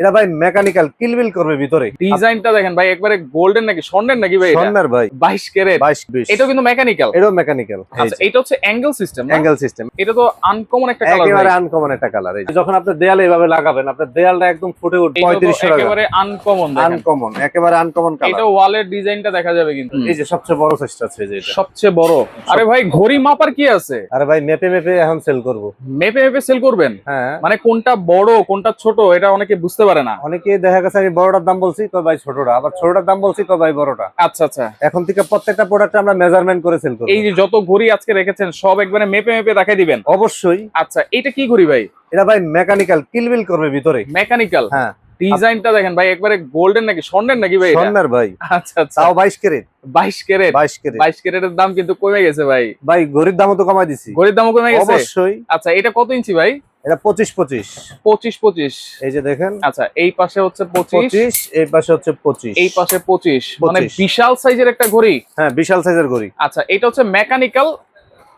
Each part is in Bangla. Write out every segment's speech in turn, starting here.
এটা ভাই মেকানিক্যাল কিলবিল করবে ভিতরে। ডিজাইনটা দেখেন ভাই একবারে গোল্ডেন নাকি স্বর্ণের নাকি ভাই এটা? স্বর্ণের ভাই। 22 ক্যারেট। বাইশ বিশ। এটাও কিন্তু মেকানিক্যাল এটাও মেকানিক্যাল আচ্ছা এটা হচ্ছে অ্যাঙ্গেল সিস্টেম অ্যাঙ্গেল সিস্টেম এটা তো আনকমন একটা কালার একেবারে আনকমন একটা কালার এই যখন আপনি দেয়ালে এভাবে লাগাবেন আপনার দেয়ালটা একদম ফুটে উঠবে পঁয়ত্রিশশো টাকা। একেবারে আনকমন আনকমন একেবারে আনকমন কালার এটা ওয়ালের ডিজাইনটা দেখা যাবে কিন্তু। এই যে সবচেয়ে বড় সাইজটা আছে যে এটা। সবচেয়ে বড়। আরে ভাই ঘড়ি মাপার কি আছে? আরে ভাই মেপে মেপে এখন সেল করব। মেপে মেপে সেল করবেন? হ্যাঁ। মানে কোনটা বড় কোনটা ছোট এটা অনেকে বুঝতে পারে না। অনেকে দেখা গেছে আমি বড়টার দাম বলছি কয় ভাই ছোটটা? আবার ছোটটার দাম বলছি কয় ভাই বড়টা? আচ্ছা আচ্ছা। এখন থেকে প্রত্যেকটা প্রোডাক্ট আমরা মেজারমেন্ট করে সেল করব। এই যে যত ঘড়ি আজকে রেখেছেন সব একবারে মেপে মেপে দেখাই দিবেন? অবশ্যই। আচ্ছা এটা কি ঘড়ি ভাই? এটা ভাই মেকানিক্যাল কিলবিল করবে ভিতরে। মেকানিক্যাল হ্যাঁ। ডিজাইনটা দেখেন ভাই একবারে গোল্ডেন নাকি? স্বর্ণের নাকি ভাই স্বর্ণের ভাই। আচ্ছা আচ্ছা। তাও বাইশ ক্যারেট। 22 ক্যারেট? বাইশ ক্যারেট। 22 ক্যারেটের দাম কিন্তু কমে গেছে ভাই। ভাই ঘড়ির দামও তো কমাই দিছি। ঘড়ির দামও কমে গেছে? অবশ্যই। আচ্ছা এটা কত ইঞ্চি ভাই? এটা পঁচিশ পঁচিশ। 25 25 এই যে দেখেন। আচ্ছা এই পাশে হচ্ছে 25 পঁচিশ এই পাশে হচ্ছে পঁচিশ। এই পাশে 25 মানে বিশাল সাইজের একটা ঘড়ি। হ্যাঁ বিশাল সাইজের ঘড়ি। আচ্ছা এটা হচ্ছে মেকানিক্যাল।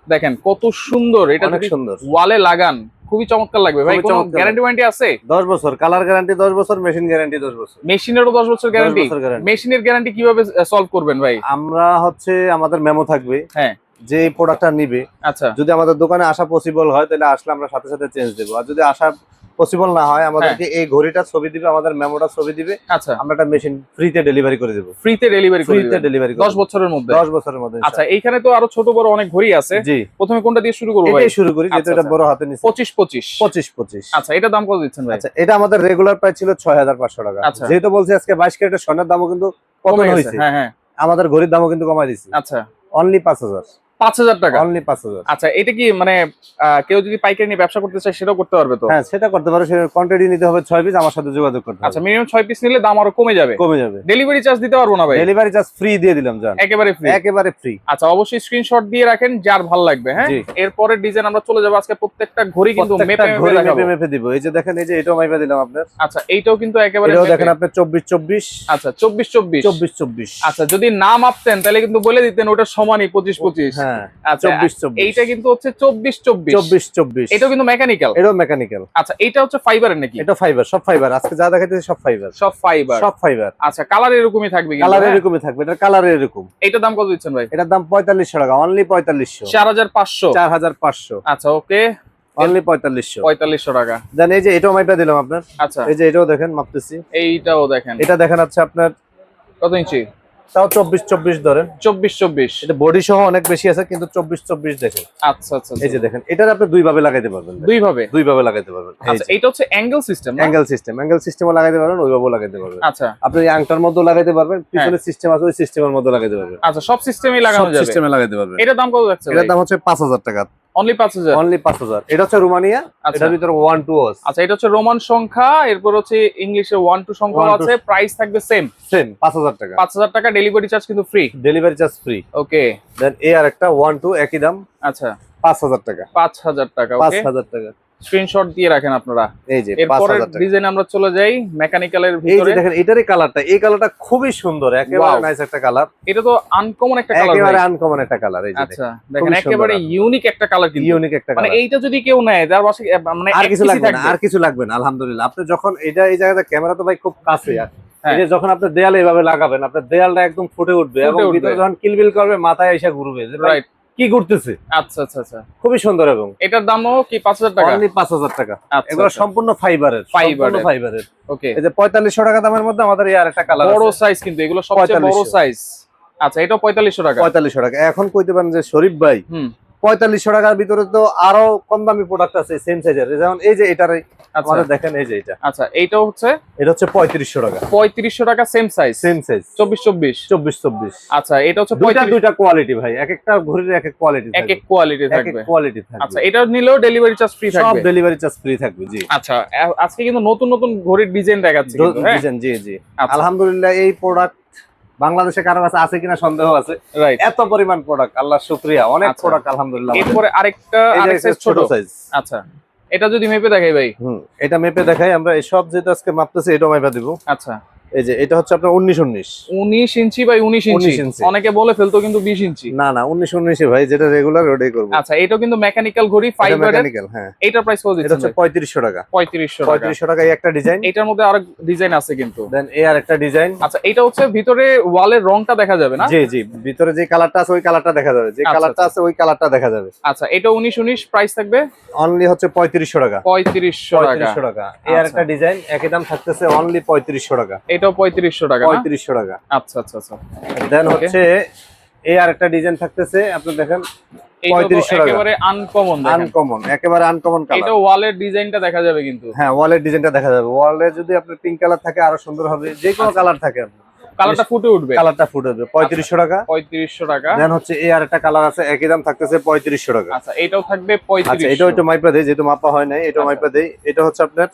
দেখেন কত সুন্দর। এটা অনেক সুন্দর। ওয়ালে লাগান খুবই চমৎকার লাগবে। ভাই কোনো গ্যারান্টি ওয়ারেন্টি আছে? দশ বছর। কালার গ্যারান্টি দশ বছর মেশিন গ্যারান্টি দশ বছর। মেশিনেরও 10 বছর গ্যারান্টি মেশিনের গ্যারান্টি কীভাবে সলভ করবেন ভাই? আমরা হচ্ছে আমাদের মেমো থাকবে। হ্যাঁ। যে প্রোডাক্টটা নিবে আচ্ছা। যদি আমাদের দোকানে আসা পসিবল হয় তাহলে আসলে আমরা সাথে সাথে চেঞ্জ দেবো। আর যদি আসা পসিবল না হয় আমাদেরকে এই ঘড়িটা ছবি দিবে আমাদের মেমোটা ছবি দিবে আচ্ছা। আমরা একটা মেশিন ফ্রিতে ডেলিভারি করে দেবো। ফ্রিতে ডেলিভারি করে ফ্রিতে ডেলিভারি 10 বছরের মধ্যে? দশ বছরের মধ্যে আচ্ছা এইখানে তো আরও ছোট বড় অনেক ঘড়ি আছে। জি। প্রথমে কোনটা দিয়ে শুরু করব ভাই? এটাই শুরু করি যেহেতু আচ্ছা, এটা আচ্ছা। বড় হাতে নিচ্ছি 25 25 পঁচিশ পঁচিশ। আচ্ছা এটা দাম কত দিচ্ছেন ভাই? আচ্ছা এটা আমাদের রেগুলার প্রাইস ছিল ছয় হাজার পাঁচশো টাকা। আচ্ছা। যেহেতু বলছি আজকে বাইশ ক্যারেটের সোনার দামও কিন্তু কমে হয়েছে। হ্যাঁ হ্যাঁ। আমাদের ঘড়ির দামও কিন্তু কমাই দিচ্ছি আচ্ছা। অনলি পাঁচ হাজার 5000 টাকা। অনলি পাঁচ হাজার। আচ্ছা এটা কি মানে কেউ যদি পাইকারি নিয়ে ব্যবসা করতে চায় সেটাও করতে পারবে তো? হ্যাঁ সেটা করতে পারো। সে কোয়ান্টিটি নিতে হবে ছয় পিস আমার সাথে যোগাযোগ করতে আচ্ছা হবে। মিনিমাম 6 পিস নিলে দাম আরও কমে যাবে। কমে যাবে। ডেলিভারি চার্জ দিতে পারব না ভাই? ডেলিভারি চার্জ ফ্রি দিয়ে দিলাম জান। একেবারে ফ্রি একেবারে ফ্রি আচ্ছা অবশ্যই স্ক্রিনশট দিয়ে রাখেন যার ভালো লাগবে হ্যাঁ? জি। এরপরের ডিজাইন আমরা চলে যাব আজকে প্রত্যেকটা ঘড়ি কিন্তু মেপে মেপে মেপে মেপে দিব। এই যে দেখেন এই যে এটাও মাইপা দিলাম আপনার। আচ্ছা এইটাও কিন্তু একেবারে এটাও দেখেন আপনার চব্বিশ চব্বিশ। আচ্ছা 24 24 চব্বিশ চব্বিশ। আচ্ছা যদি না মাপতেন তাহলে কিন্তু বলে দিতেন ওটা সমানই 25 25 হ্যাঁ আচ্ছা চব্বিশ চব্বিশ। এইটা কিন্তু হচ্ছে 24 24 চব্বিশ চব্বিশ। এটাও কিন্তু মেকানিক্যাল এটাও মেকানিক্যাল আচ্ছা এটা হচ্ছে ফাইবারের নাকি? এটা ফাইবার সব ফাইবার আজকে যা দেখাইতেছে সব ফাইবার সব ফাইবার সব ফাইবার আচ্ছা কালার এরকমই থাকবে কালার হ্যাঁ? এরকমই থাকবে এটা কালার এরকম। দাম কত দিচ্ছেন ভাই? এটার দাম পঁয়তাল্লিশশো টাকা অনলি পঁয়তাল্লিশশো। চার হাজার পাঁচশো। চার হাজার পাঁচশো। আচ্ছা ওকে। অনলি পঁয়তাল্লিশশো। পঁয়তাল্লিশশো টাকা। দেন এই যে এটাও মাইপা দিলাম আপনার। আচ্ছা। এই যে এটাও দেখেন মাপতেছি। এইটাও দেখেন। এটা দেখেন আপনার কত ইঞ্চি? তাও চব্বিশ চব্বিশ ধরেন। চব্বিশ চব্বিশ। এটা বডি সহ অনেক বেশি আছে কিন্তু চব্বিশ চব্বিশ দেখেন। আচ্ছা আচ্ছা এই যে দেখেন এটার আপনি দুই ভাবে লাগাইতে পারবেন। দুই ভাবে দুই ভাবে লাগাইতে পারবেন। আচ্ছা এইটা হচ্ছে angle system angle system angle সিস্টেমও লাগাইতে পারবেন ওইভাবেও লাগাইতে পারবেন। আচ্ছা। আপনি আংটার মধ্যেও লাগাইতে পারবেন পিছনে সিস্টেম আছে ওই সিস্টেমের মধ্যে লাগাইতে পারবেন। আচ্ছা সব সিস্টেমই লাগানো যাবে। সিস্টেমে লাগাইতে পারবেন। এটার দাম কত যাচ্ছে এটার দাম হচ্ছে পাঁচ হাজার টাকা। অনলি পাঁচ হাজার? অনলি পাঁচ হাজার। এটা হচ্ছে রোমানিয়া আচ্ছা। এটার ভিতরে ওয়ান টু আছে। আচ্ছা এটা হচ্ছে রোমান সংখ্যা এরপর হচ্ছে ইংলিশে ওয়ান টু সংখ্যা আছে প্রাইস থাকবে সেম সেম পাঁচ হাজার টাকা। পাঁচ হাজার টাকা ডেলিভারি চার্জ কিন্তু free delivery charge free okay দেন এ আর একটা ওয়ান টু একই দাম। আচ্ছা। পাঁচ হাজার টাকা। পাঁচ হাজার টাকা পাঁচ ওকে হাজার টাকা। স্ক্রিনশট দিয়ে রাখেন আপনারা। এই যে এরপরের ডিজাইন আমরা চলে যাই মেকানিক্যালের এই যে ভিতরে। দেখেন এটারই কালারটা এই কালারটা খুবই সুন্দর একেবারে নাইস একটা কালার এটা তো আনকমন একটা কালার একেবারে আনকমন একটা কালার এই যে আচ্ছা দেখেন একেবারে ইউনিক একটা কালার কিন্তু। ইউনিক একটা মানে এইটা যদি কেউ নেয় তার বাসায় মানে আর কিছু লাগবে না আর কিছু লাগবে না আলহামদুলিল্লাহ। আপনি যখন এটা এই জায়গাতে ক্যামেরা তো ভাই খুব কাছে। আর হ্যাঁ। যে যখন আপনি দেয়ালে এভাবে লাগাবেন আপনার দেয়ালটা একদম ফুটে উঠবে এবং ভিতরে যখন কিলবিল করবে মাথায় এসে ঘুরবে। যে রাইট কি করতেছে আচ্ছা আচ্ছা আচ্ছা। খুবই সুন্দর এবং এটার দামও কি পাঁচ হাজার টাকা? অনলি পাঁচ হাজার টাকা। আচ্ছা এগুলো সম্পূর্ণ ফাইবারের। সম্পূর্ণ ফাইবারের। ওকে। এই যে পঁয়তাল্লিশশো টাকা দামের মধ্যে আমাদের এই আর একটা কালার বড় সাইজ কিন্তু এগুলো সবচেয়ে বড় সাইজ আচ্ছা এটা পঁয়তাল্লিশশো টাকা? পঁয়তাল্লিশশো টাকা। এখন কইতে পারেন যে শরীফ ভাই হুম। পঁয়তাল্লিশশো টাকার ভিতরে তো আরও কম দামি প্রোডাক্ট আছে সেম সাইজের যেমন এই যে এটার আচ্ছা। আমাদের দেখেন এই যে এটা। আচ্ছা এইটাও হচ্ছে? এটা হচ্ছে পঁয়ত্রিশশো টাকা। পঁয়ত্রিশশো টাকা সেম সাইজ সেম সাইজ চব্বিশ চব্বিশ? চব্বিশ চব্বিশ। আচ্ছা এটা হচ্ছে দুইটা দুইটা কোয়ালিটি ভাই। এক একটা ঘড়ির এক এক কোয়ালিটি এক এক কোয়ালিটি থাকবে। কোয়ালিটি আচ্ছা এটা নিলেও ডেলিভারি চার্জ ফ্রি সব ডেলিভারি চার্জ ফ্রি থাকবে জি। আচ্ছা আজকে কিন্তু নতুন নতুন ঘড়ির ডিজাইন দেখাচ্ছি কিন্তু, হ্যাঁ? জি জি। আচ্ছা। আলহামদুলিল্লাহ এই প্রোডাক্ট বাংলাদেশে কারও কাছে আছে কিনা সন্দেহ আছে। এত পরিমাণ প্রোডাক্ট আল্লাহ শুক্রিয়া। অনেক আচ্ছা। প্রোডাক্ট আলহামদুলিল্লাহ। আমাদের। এরপরে আরেকটা ছোট। সাইজ আচ্ছা। এটা যদি মেপে দেখাই ভাই। হুম এটা মেপে দেখাই। আমরা এই সব যেটা আজকে মাপতেছি এটা মেপে দিব। আচ্ছা। এই যে এটা হচ্ছে আপনার উনিশ উনিশ। উনিশ ইঞ্চি বাই 19 ইঞ্চি। অনেকে বলে ফেলতো কিন্তু বিশ ইঞ্চি। না না উনিশ উনিশে ভাই যেটা রেগুলার ওটাই করব। আচ্ছা এটাও কিন্তু মেকানিক্যাল ঘড়ি ফাইভ মেকানিক্যাল হ্যাঁ। এটার প্রাইস কত এটা হচ্ছে পঁয়ত্রিশশো টাকা। পঁয়ত্রিশশো টাকা। পঁয়ত্রিশশো টাকা এই একটা ডিজাইন এটার মধ্যে আরও ডিজাইন আছে কিন্তু। দেন এ আর একটা ডিজাইন আচ্ছা এটা হচ্ছে ভিতরে ওয়ালের রংটা দেখা যাবে না? জি জি ভিতরে যে কালারটা আছে ওই কালারটা দেখা যাবে। যে আচ্ছা, কালারটা আছে ওই কালারটা দেখা যাবে। আচ্ছা এটা উনিশ উনিশ প্রাইস থাকবে? অনলি হচ্ছে পঁয়ত্রিশশো টাকা। পঁয়ত্রিশশো টাকা। পঁয়ত্রিশশো টাকা। এই আর আচ্ছা। একটা ডিজাইন একই দাম থাকতেছে অনলি পঁয়ত্রিশশো টাকা। এটাও পঁয়ত্রিশশো টাকা না? পঁয়ত্রিশশো টাকা। আচ্ছা আচ্ছা আচ্ছা। দেন হচ্ছে এই আর একটা ডিজাইন থাকতেছে আপনি দেখেন 3500 টাকা। একেবারে আনকমন আনকমন একেবারে আনকমন এটা ওয়ালের ডিজাইনটা দেখা যাবে কিন্তু। হ্যাঁ ওয়ালের ডিজাইনটা দেখা যাবে। ওয়ালে যদি আপনার পিঙ্ক কালার থাকে আরও সুন্দর হবে। যে কোনো আচ্ছা। কালার থাকে কালারটা ফুটে উঠবে। কালারটা ফুটে যাবে পঁয়ত্রিশশো টাকা। পঁয়ত্রিশশো টাকা। দেন হচ্ছে এই আর একটা কালার আছে একই দাম থাকতেছে পঁয়ত্রিশশো টাকা। আচ্ছা এটাও থাকবে আচ্ছা এটাও একটু মাইপা দেয় যেহেতু মাপা হয় নাই এটা আচ্ছা। মাইপা দেয় এটা হচ্ছে আপনার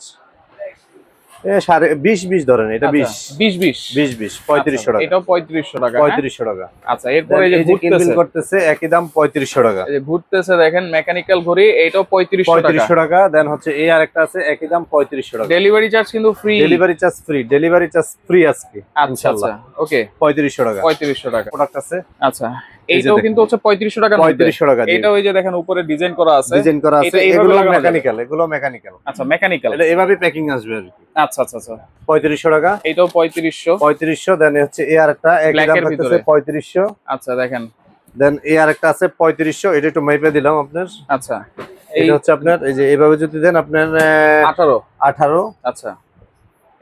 সাড়ে বিশ বিশ ধরেন এটা বিশ। বিশ বিশ। বিশ বিশ পঁয়ত্রিশশো টাকা। এটাও পঁয়ত্রিশশো টাকা হ্যাঁ? পঁয়ত্রিশশো টাকা। আচ্ছা এরপরে এই যে এই যে কিনবিল ঘুরতেছে করতেছে একই দাম পঁয়ত্রিশশো টাকা। এই যে ঘুরতেছে দেখেন মেকানিক্যাল ঘড়ি এটাও পঁয়ত্রিশশো পঁয়ত্রিশশো টাকা দেন হচ্ছে এই আর একটা আছে একই দাম পঁয়ত্রিশশো টাকা। ডেলিভারি চার্জ কিন্তু free delivery charge free delivery charge free আজকে আচ্ছা আচ্ছা ওকে পঁয়ত্রিশশো টাকা। পঁয়ত্রিশশো টাকা। প্রোডাক্ট আছে। আচ্ছা। এইটাও। কিন্তু হচ্ছে পঁয়ত্রিশশো টাকা পঁয়ত্রিশশো টাকা এটা ওই যে দেখেন উপরে ডিজাইন করা আছে। ডিজাইন করা আছে। এগুলো মেকানিক্যাল এগুলো মেকানিক্যাল আচ্ছা মেকানিক্যাল এটা এভাবে প্যাকিং আসবে আর কি। আচ্ছা আচ্ছা আচ্ছা। পঁয়ত্রিশশো টাকা। এটাও পঁয়ত্রিশশো। পঁয়ত্রিশশো দেন হচ্ছে এ আর একটা দাম থাকতেছে পঁয়ত্রিশশো। আচ্ছা দেখেন। দেন এ আর একটা আছে পঁয়ত্রিশশো। এটা একটু মেপে দিলাম আপনার। আচ্ছা। এটা হচ্ছে আপনার এই যে এভাবে যদি দেন আপনার আঠারো। আঠারো। আচ্ছা।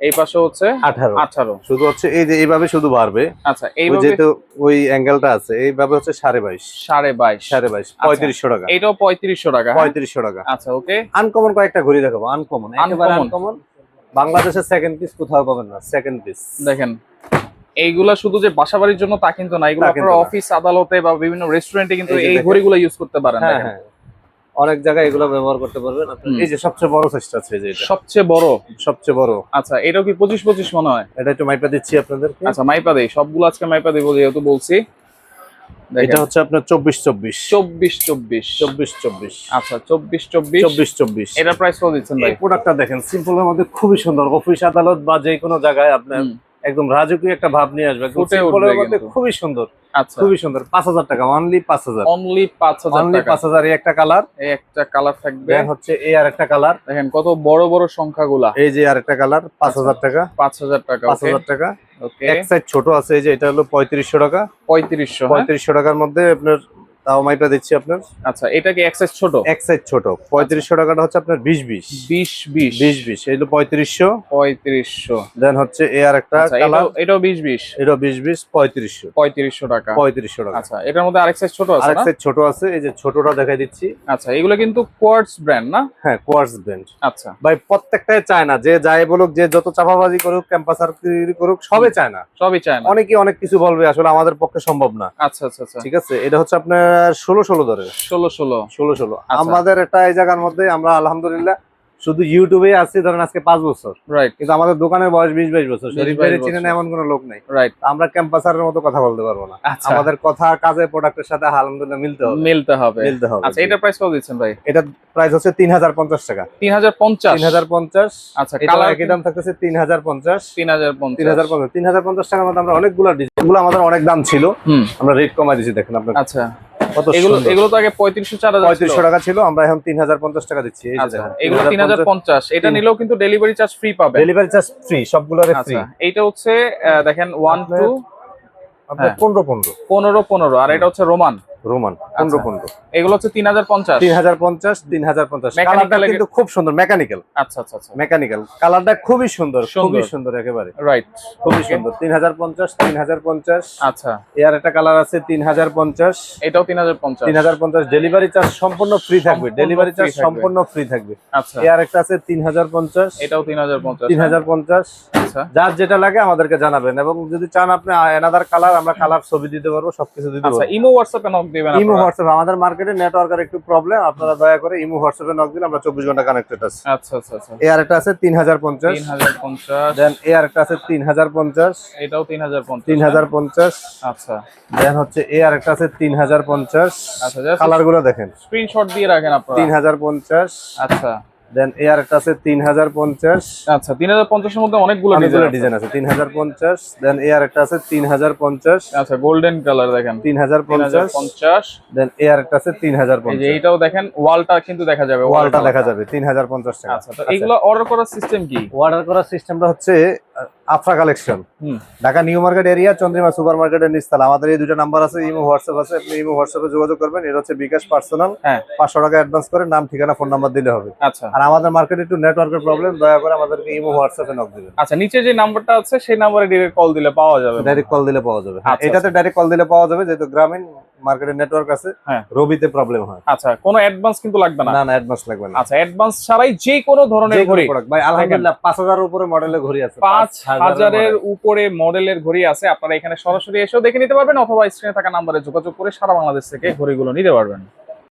এই পাশে হচ্ছে আঠারো। আঠারো। শুধু হচ্ছে এই যে এইভাবে শুধু বাড়বে। আচ্ছা এইভাবে যেহেতু ওই অ্যাঙ্গেলটা আছে এইভাবে হচ্ছে সাড়ে বাইশ। সাড়ে বাইশ। সাড়ে বাইশ পঁয়ত্রিশশো টাকা। এটাও পঁয়ত্রিশশো টাকা হ্যাঁ? পঁয়ত্রিশশো টাকা। আচ্ছা ওকে। আনকমন কয়েকটা ঘুরি দেখাবো আনকমন একেবারে আনকমন বাংলাদেশের সেকেন্ড পিস কোথাও পাবেন না সেকেন্ড পিস দেখেন এইগুলা শুধু যে বাসা বাড়ির জন্য তা কিন্তু না এগুলো আপনারা অফিস আদালতে বা বিভিন্ন রেস্টুরেন্টে কিন্তু এই। ঘড়িগুলো ইউজ করতে পারেন হ্যাঁ দেখেন। অনেক জায়গায় এগুলো ব্যবহার করতে পারবেন। আপনি এই যে সবচেয়ে বড় সাইজটা আছে যে সবচেয়ে বড়? সবচেয়ে বড়। আচ্ছা এটাও কি পঁচিশ পঁচিশ মনে হয়? এটা একটু মাইপা দিচ্ছি আপনাদেরকে। আচ্ছা মাইপা দেই। সবগুলো আজকে মাইপা দেবো যেহেতু বলছি। এটা হচ্ছে আপনার চব্বিশ চব্বিশ চব্বিশ চব্বিশ চব্বিশ চব্বিশ আচ্ছা চব্বিশ চব্বিশ চব্বিশ চব্বিশ এটা প্রাইস কত দিচ্ছেন ভাই? প্রোডাক্টটা দেখেন সিম্পল এর মধ্যে খুবই সুন্দর। অফিস আদালত বা যে কোনো জায়গায় আপনার একদম রাজকীয় একটা ভাব নিয়ে আসবে। খুবই সুন্দর আচ্ছা। খুবই সুন্দর। পাঁচ হাজার টাকা অনলি পাঁচ হাজার। অনলি পাঁচ হাজার অনলি পাঁচ হাজার এই একটা কালার এই একটা কালার থাকবে। হচ্ছে এই আর একটা কালার দেখেন কত বড় বড় সংখ্যাগুলা। এই যে আর একটা কালার পাঁচ হাজার টাকা। পাঁচ হাজার টাকা পাঁচ হাজার টাকা। এক সাইড ছোট আছে এই যে এটা হলো পঁয়ত্রিশশো টাকা। পঁয়ত্রিশশো হ্যাঁ? পঁয়ত্রিশশো টাকার মধ্যে আপনার তাও মাইপা দিচ্ছি আপনার। আচ্ছা এটা কি এক্সাইজ ছোট? এক সাইড ছোট। পঁয়ত্রিশশো টাকাটা হচ্ছে আপনার বিশ বিশ বিশ। বিশ বিশ বিশ এই হলো পঁয়ত্রিশশো। পঁয়ত্রিশশো। দেন হচ্ছে এ আর একটা কালার এটাও এটাও বিশ বিশ এটা বিশ বিশ পঁয়ত্রিশশো। পঁয়ত্রিশশো টাকা। পঁয়ত্রিশশো টাকা। আচ্ছা এটার মধ্যে আরেক সাইজ ছোট আছে আরেক না সাইড ছোট আছে এই যে ছোটটা দেখাই দিচ্ছি। আচ্ছা এগুলো কিন্তু কোয়ার্টস ব্র্যান্ড না? হ্যাঁ কোয়ার্স ব্যান্ড আচ্ছা। ভাই প্রত্যেকটাই চায় না। যে যাই বলুক যে যত চাপাবাজি করুক ক্যাম্পাসার করুক সবে চায় না। সবই চায় না। অনেকে অনেক কিছু বলবে আসলে আমাদের পক্ষে সম্ভব না। আচ্ছা আচ্ছা আচ্ছা। ঠিক আছে? এটা হচ্ছে আপনার ষোলো ষোলো ধরে। ষোলো ষোলো। ষোলো ষোলো। আচ্ছা। আমাদের একটা এই জায়গার মধ্যে আমরা আলহামদুলিল্লাহ শুধু ইউটিউবে আছি ধরেন আজকে পাঁচ বছর। রাইট কিন্তু আমাদের দোকানের বয়স বিশ বাইশ বছর। 20 শরীফ 22 ভাইয়ের চিনেন বছর। এমন কোনো লোক নাই। রাইট আমরা ক্যাম্পাসারের মতো কথা বলতে পারব না। আচ্ছা। আমাদের কথা কাজে প্রোডাক্টের সাথে আলহামদুলিল্লাহ মিলতে হবে। মিলতে হবে। মিলতে হবে আচ্ছা এটার প্রাইস কত দিচ্ছেন ভাই? এটা প্রাইস হচ্ছে তিন হাজার পঞ্চাশ টাকা। তিন হাজার পঞ্চাশ? তিন হাজার পঞ্চাশ। আচ্ছা এটা কালার একই দাম থাকতেছে তিন হাজার পঞ্চাশ। তিন হাজার তিন পঞ্চাশ হাজার পঞ্চাশ। তিন হাজার পঞ্চাশ টাকার মধ্যে আমরা অনেকগুলো ডিজাইন এগুলো আমাদের অনেক দাম ছিল। আমরা রেট কমাই দিচ্ছি দেখেন আপনার আচ্ছা। এগুলো এগুলো তো আগে টাকা ছিল আমরা এখন তিন হাজার পঞ্চাশ টাকা দিচ্ছি এই যে আচ্ছা এগুলো এটা নিলেও কিন্তু ডেলিভারি চার্জ ফ্রি পাবে ডেলিভারি চার্জ ফ্রি সবগুলোর ফ্রি এইটা হচ্ছে দেখেন আপনার। পনেরো পনেরো। পনেরো পনেরো আর এটা হচ্ছে রোমান রোমান আচ্ছা। পনেরো পনেরো এগুলো হচ্ছে তিন হাজার পঞ্চাশ তিন হাজার পঞ্চাশ তিন হাজার পঞ্চাশ কালারটা কিন্তু খুব সুন্দর মেকানিক্যাল আচ্ছা আচ্ছা আচ্ছা মেকানিক্যাল কালারটা খুবই সুন্দর খুবই সুন্দর। একেবারে রাইট খুবই সুন্দর তিন হাজার পঞ্চাশ তিন হাজার পঞ্চাশ আচ্ছা এর একটা কালার আছে তিন হাজার পঞ্চাশ এটাও তিন হাজার পঞ্চাশ তিন হাজার পঞ্চাশ ডেলিভারি চার্জ সম্পূর্ণ ফ্রি থাকবে ডেলিভারি চার্জ সম্পূর্ণ ফ্রি থাকবে আচ্ছা এর একটা আছে তিন হাজার পঞ্চাশ এটাও তিন হাজার পঞ্চাশ তিন হাজার পঞ্চাশ আচ্ছা যার যেটা লাগে আমাদেরকে জানাবেন এবং যদি চান আপনি এনাদার কালার আমরা কালার ছবি দিতে পারব সবকিছু দিতে আচ্ছা পারব ইমো হোয়াটসঅ্যাপে দিবেন ইমো। হোয়াটসঅ্যাপ আমাদের মার্কেটে নেটওয়ার্কের একটু প্রবলেম আপনারা দয়া করে ইমো হোয়াটসঅ্যাপে নক দিলে আমরা চব্বিশ ঘণ্টা কানেক্টেড আছি। আচ্ছা আচ্ছা আচ্ছা। এ আর একটা আছে তিন হাজার পঞ্চাশ। তিন হাজার পঞ্চাশ। দেন এ আর একটা আছে তিন হাজার পঞ্চাশ। এটাও তিন হাজার পঞ্চাশ তিন হাজার পঞ্চাশ। আচ্ছা। দেন হচ্ছে এ আর একটা আছে তিন হাজার পঞ্চাশ। আচ্ছা কালারগুলো দেখেন। স্ক্রিনশট দিয়ে রাখেন আপনারা। তিন হাজার পঞ্চাশ। আচ্ছা। দেন এই আরেকটা আছে তিন হাজার পঞ্চাশ। আচ্ছা তিন হাজার পঞ্চাশের মধ্যে অনেকগুলো ডিজাইন আছে। তিন হাজার পঞ্চাশ। দেন এই আরেকটা আছে তিন হাজার পঞ্চাশ। আচ্ছা গোল্ডেন কালার দেখেন। তিন হাজার তিন হাজার পঞ্চাশ। পঞ্চাশ দেন এই আরেকটা আছে তিন হাজার এই যে পঞ্চাশ এইটাও দেখেন ওয়ালটা কিন্তু দেখা যাবে ওয়ালটা দেখা যাবে তিন হাজার পঞ্চাশ টাকা। আচ্ছা তো এইগুলো অর্ডার করার সিস্টেম কি? অর্ডার করার সিস্টেমটা হচ্ছে Afra collection Dhaka New Market area Chandrima super মার্কেটের নিচতলা আমাদের এই দুটো নাম্বার আছে ইমো হোয়াটসঅ্যাপ আছে আপনি ইমো হোয়াটসঅ্যাপে যোগাযোগ করবেন। এটা হচ্ছে বিকাশ পার্সোনাল। হ্যাঁ। পাঁচশো টাকা অ্যাডভান্স করে নাম ঠিকানা ফোন নাম্বার দিলে হবে। আচ্ছা। আর আমাদের মার্কেটে একটু নেটওয়ার্কের প্রবলেম দয়া করে আমাদেরকে ইমো হোয়াটসঅ্যাপে নক দিবেন। আচ্ছা নিচে যে নাম্বারটা আছে সেই নাম্বারে ডিরেক্ট কল দিলে পাওয়া যাবে। ডাইরেক্ট কল দিলে পাওয়া যাবে। হ্যাঁ, আচ্ছা, এটাতে ডাইরেক্ট কল দিলে পাওয়া যাবে যেহেতু গ্রামীণ মার্কেটের নেটওয়ার্ক আছে হ্যাঁ। রবিতে প্রবলেম হয়। আচ্ছা কোনো অ্যাডভান্স কিন্তু লাগবে না? না অ্যাডভান্স লাগবে না। আচ্ছা অ্যাডভান্স ছাড়াই যে কোনো ধরনের ঘড়ি। ভাই আলহামদুলিল্লাহ পাঁচ হাজারের উপরে মডেলের ঘড়ি আছে। পাঁচ হাজারের model। উপরে মডেলের ঘড়ি আছে, আপনারা এখানে সরাসরি এসেও দেখে নিতে পারবেন অথবা স্ক্রিনে থাকা নাম্বারে যোগাযোগ করে সারা বাংলাদেশ থেকে ঘড়িগুলো নিতে পারবেন।